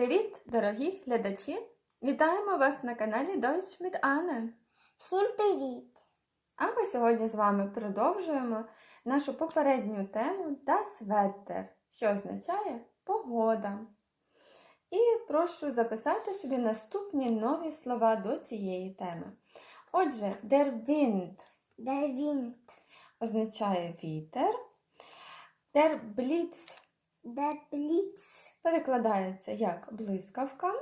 Привіт, дорогі глядачі! Вітаємо вас на каналі Deutsch mit Anne. Всім привіт! А ми сьогодні з вами продовжуємо нашу попередню тему Das Wetter, що означає погода. І прошу записати собі наступні нові слова до цієї теми. Отже, der Wind Der Wind, означає вітер. Der Blitz der Blitz, перекладається як блискавка.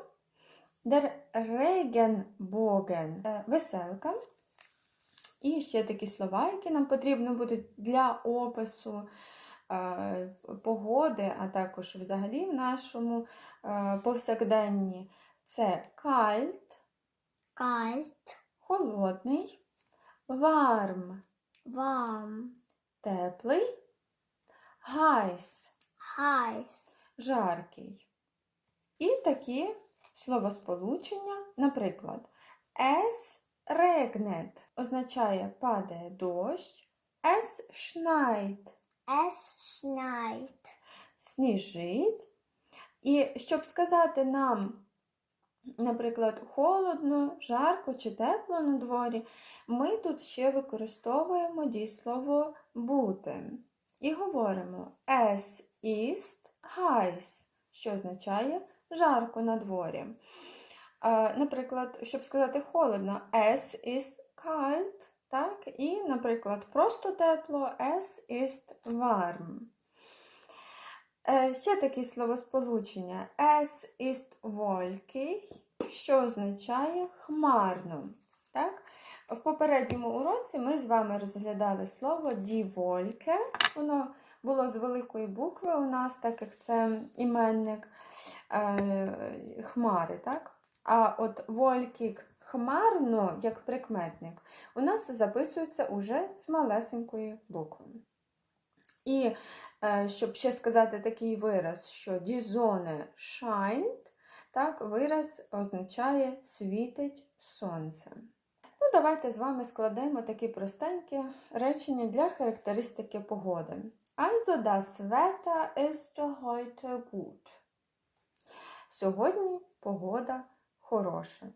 Der Regenbogen е, веселка. І ще такі слова, які нам потрібно будуть для опису е, погоди, а також взагалі в нашому е, повсякденні. Це kalt, kalt, холодний, warm, warm, теплий, heiß, heiß, жаркий. І такі словосполучення, наприклад, es regnet означає падає дощ, es schneit es schneit, сніжить. І щоб сказати нам, наприклад, холодно, жарко чи тепло на дворі, ми тут ще використовуємо дієслово бути. І говоримо es ist heiß, що означає жарко на дворі. Наприклад, щоб сказати холодно, es ist kalt, так? І, наприклад, просто тепло, es ist warm. Ще такі словосполучення. Es ist wolkig, що означає хмарно. Так? В попередньому уроці ми з вами розглядали слово Wolke. Воно було з великої букви у нас, так як це іменник е, хмари. Так? А от wolkig хмарно, як прикметник, у нас записується уже з малесенької букви. І е, щоб ще сказати такий вираз, що Sonne scheint, так, вираз означає світить сонце. Ну, давайте з вами складемо такі простенькі речення для характеристики погоди. Also, das Wetter ist heute gut. Сьогодні погода хороша.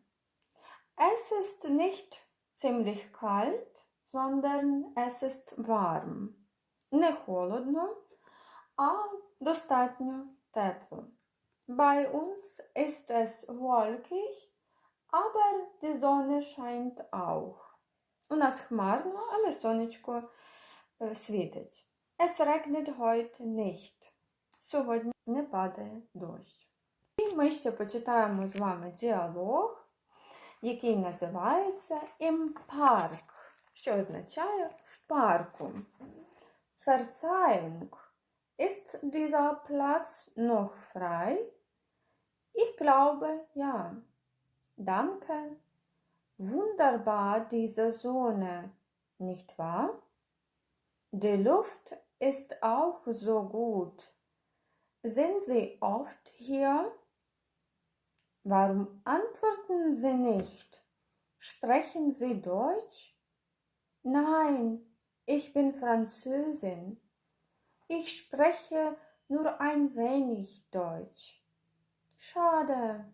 Es ist nicht ziemlich kalt, sondern es ist warm. Не холодно, а достатньо тепло. Bei uns ist es wolkig, aber die Sonne scheint auch. У нас хмарно, але сонечко е, світить. Es regnet heute nicht. Сьогодні не падає дощ. І ми ще почитаємо з вами діалог, який називається Im Park, що означає в парку. Verzeihung. Ist dieser Platz noch frei? Ich glaube ja. Danke. Wunderbar diese Sonne, nicht wahr? Die Luft ist auch so gut. Sind Sie oft hier? Warum antworten Sie nicht? Sprechen Sie Deutsch? Nein, ich bin Französin. Ich spreche nur ein wenig Deutsch. Schade.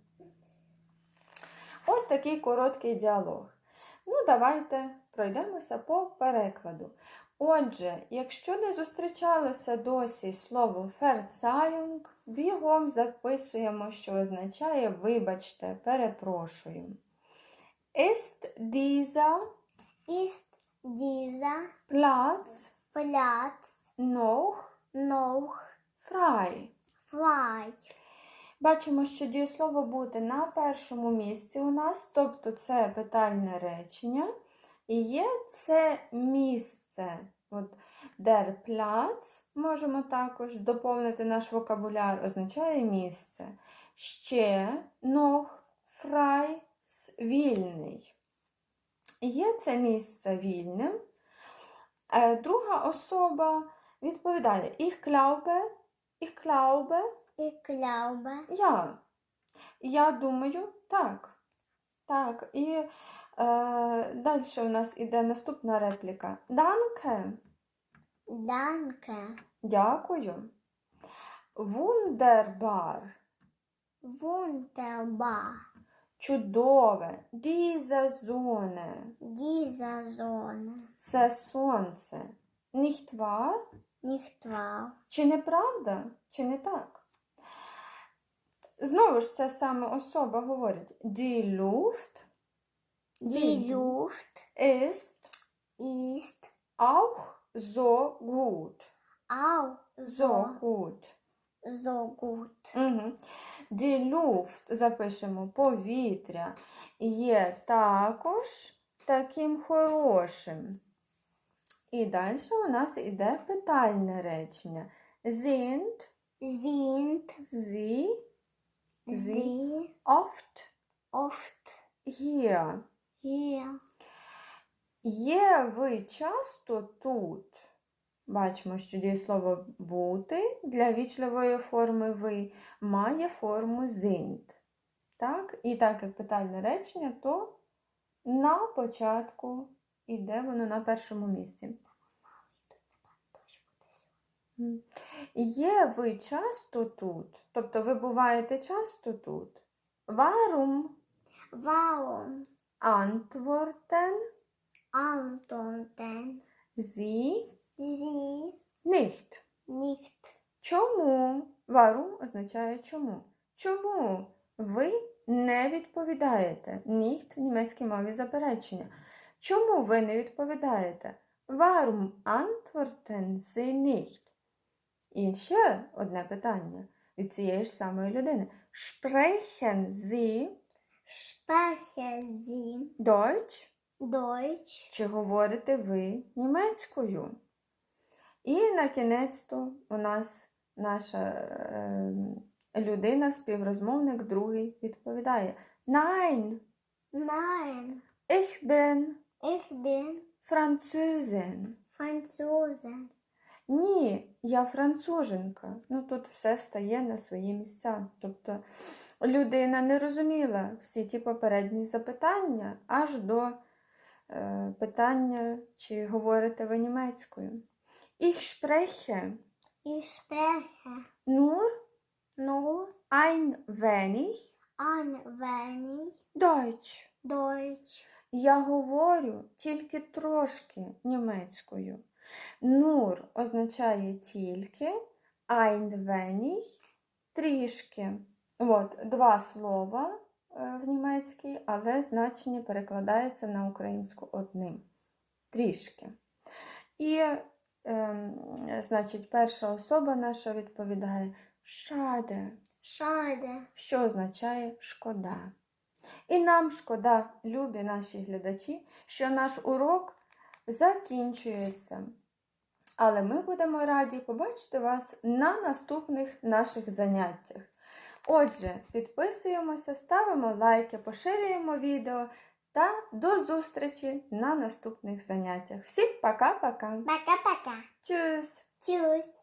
Ось такий короткий діалог. Ну, давайте пройдемося по перекладу. Отже, якщо не зустрічалося досі слово Verzeihung, бігом записуємо, що означає вибачте, перепрошую. Ist dieser ist dieser Platz Platz noch noch frei? frei? Бачимо, що дієслово бути на першому місці у нас, тобто це питальне речення. І є це місце. От der Platz, можемо також доповнити наш вокабуляр, означає місце. Ще noch frei вільний. Є це місце вільним. Е, Друга особа відповідає Ich glaube, ich glaube, Ich glaube, я. Я думаю, так. Так. І е, далі у нас іде наступна репліка. Данке. danke, Дякую. Wunderbar. Wunderbar. Чудове. Diese Sonne. Diese Sonne. Це сонце. Nicht wahr? Nicht wahr? Чи не правда, чи не так? Знову ж ця саме особа говорить Die Luft Die Luft ist ist auch so gut. auch So so, gut. so gut. Угу. Die Luft, запишемо повітря, є також таким хорошим. І далі у нас іде питальне речення. Sind Sind sie sie oft oft hier? hier? Є ви часто тут? Бачимо, що дієслово бути для вічливої форми ви має форму sind. Так? І так як питальне речення, то на початку іде воно на першому місці. Є ви часто тут? Тобто ви буваєте часто тут? Warum Warum antworten antworten Sie sie nicht? nicht? Чому? Warum означає чому. Чому ви не відповідаєте? Nicht в німецькій мові заперечення. Чому ви не відповідаєте? Warum antworten Sie nicht? І ще одне питання від цієї ж самої людини. Sprechen Sie Sprechen Sie Deutsch? Deutsch? Чи говорите ви німецькою? І на кінець у нас наша е, людина, співрозмовник другий, відповідає: Nein, Nein, ich bin ich bin Französin. Franzose. Ні, я француженка. Ну тут все стає на свої місця. Тобто людина не розуміла всі ті попередні запитання аж до е, питання, чи говорите ви німецькою. Ich spreche Ich spreche nur nur ein wenig ein wenig Deutsch. Deutsch. Я говорю тільки трошки німецькою. Nur означає тільки, ein трішки. От, два слова е, в німецькій, але значення перекладається на українську одним. Трішки. І, ем, значить, перша особа наша відповідає шаде, Schade. що означає шкода. І нам шкода, любі наші глядачі, що наш урок закінчується. Але ми будемо раді побачити вас на наступних наших заняттях. Отже, підписуємося, ставимо лайки, поширюємо відео та до зустрічі на наступних заняттях. Всім пока-пока! Пока-пока. Тюс! Tschüss.